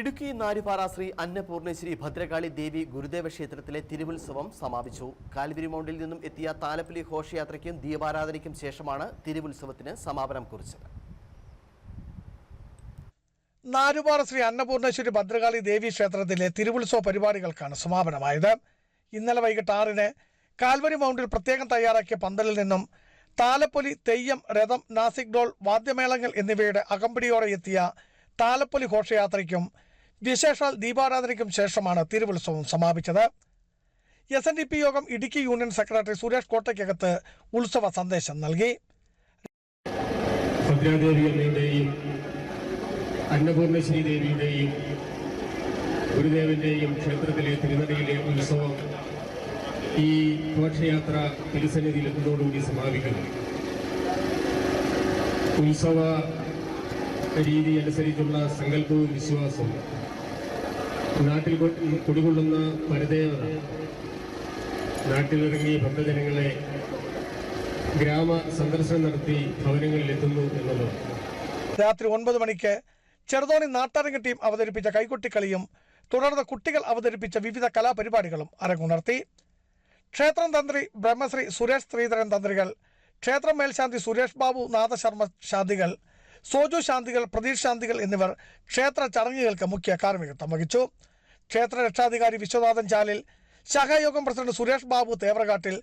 ഇടുക്കി നാരിപാറ ശ്രീ അന്നപൂർണേശ്വരി ഭദ്രകാളി ദേവി ഗുരുദേവ ക്ഷേത്രത്തിലെ തിരുവുത്സവം സമാപിച്ചു. കാൽവരി മൗണ്ടിൽ നിന്നും എത്തിയ താലപ്പലി ഘോഷയാത്രയ്ക്കും ദീപാരാധനയ്ക്കും ശേഷമാണ് തിരുവുത്സവത്തിന് സമാപനം കുറിച്ചത്. നാരുപാറ ശ്രീ അന്നപൂർണേശ്വരി ഭദ്രകാളി ദേവി ക്ഷേത്രത്തിലെ തിരുവുത്സവ പരിപാടികൾക്കാണ് സമാപനമായത്. ഇന്നലെ വൈകിട്ട് ആറിന് കാൽവരി മൗണ്ടിൽ പ്രത്യേകം തയ്യാറാക്കിയ പന്തലിൽ നിന്നും താലപ്പൊലി തെയ്യം രഥം നാസിക് ഡോൾ വാദ്യമേളങ്ങൾ എന്നിവയുടെ അകമ്പടിയോടെ എത്തിയ താലപ്പൊലി ഘോഷയാത്രയ്ക്കും വിശേഷാൽ ദീപാരാധനയ്ക്കും ശേഷമാണ് തിരുവുത്സവം സമാപിച്ചത്. എസ് എൻ ഡി പി യോഗം ഇടുക്കി യൂണിയൻ സെക്രട്ടറി സുരേഷ് കോട്ടയ്ക്കകത്ത് ഉത്സവ സന്ദേശം നൽകി. ഭദ്രാദേവി അമ്മയുടെയും അന്നപൂർണേശ്വരി ദേവിയുടെയും ഗുരുദേവന്റെയും ക്ഷേത്രത്തിലെ തിരുനടയിലെ ഉത്സവം ഈ ഘോഷയാത്ര തിരുസന്നിധിയിൽ എത്തുന്നതോടുകൂടി സമാപിക്കുന്നു. ഉത്സവ രീതി അനുസരിച്ചുള്ള സങ്കല്പവും വിശ്വാസവും നാട്ടിൽ കുടികൊള്ളുന്ന പരദേവത നാട്ടിലിറങ്ങി ഭക്തജനങ്ങളെ ഗ്രാമ സന്ദർശനം നടത്തി ഭവനങ്ങളിൽ എത്തുന്നു എന്നുള്ളത് രാത്രി ഒൻപത് മണിക്ക് ചെറുതോണി നാട്ടരങ്ങ ടീം അവതരിപ്പിച്ച കൈകൊട്ടിക്കളിയും തുടർന്ന് കുട്ടികൾ അവതരിപ്പിച്ച വിവിധ കലാപരിപാടികളും അരങ്ങുണർത്തി ക്ഷേത്രം തന്ത്രി ബ്രഹ്മശ്രീ സുരേഷ് ശ്രീധരൻ തന്ത്രികൾ ക്ഷേത്രം മേൽശാന്തി സുരേഷ് ബാബു നാഥശർമ്മ ശാന്തികൾ സോജു ശാന്തികൾ പ്രദീപ് ശാന്തികൾ എന്നിവർ ക്ഷേത്ര ചടങ്ങുകൾക്ക് മുഖ്യ കാർമ്മികത്വം വഹിച്ചു. ക്ഷേത്ര രക്ഷാധികാരി Viswanathan Chalil ശാഖായോഗം president Suresh Babu Thevarakattil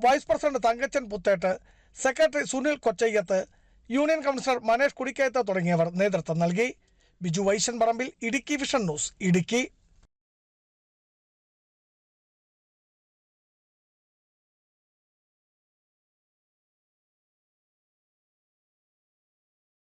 vice president Thankachan Puthettu secretary Sunil Kochayyath union councillor Manesh Kudikkayath തുടങ്ങിയവർ നേതൃത്വം നൽകി. Biju Vaishan Parambil Idukki vision news Idukki.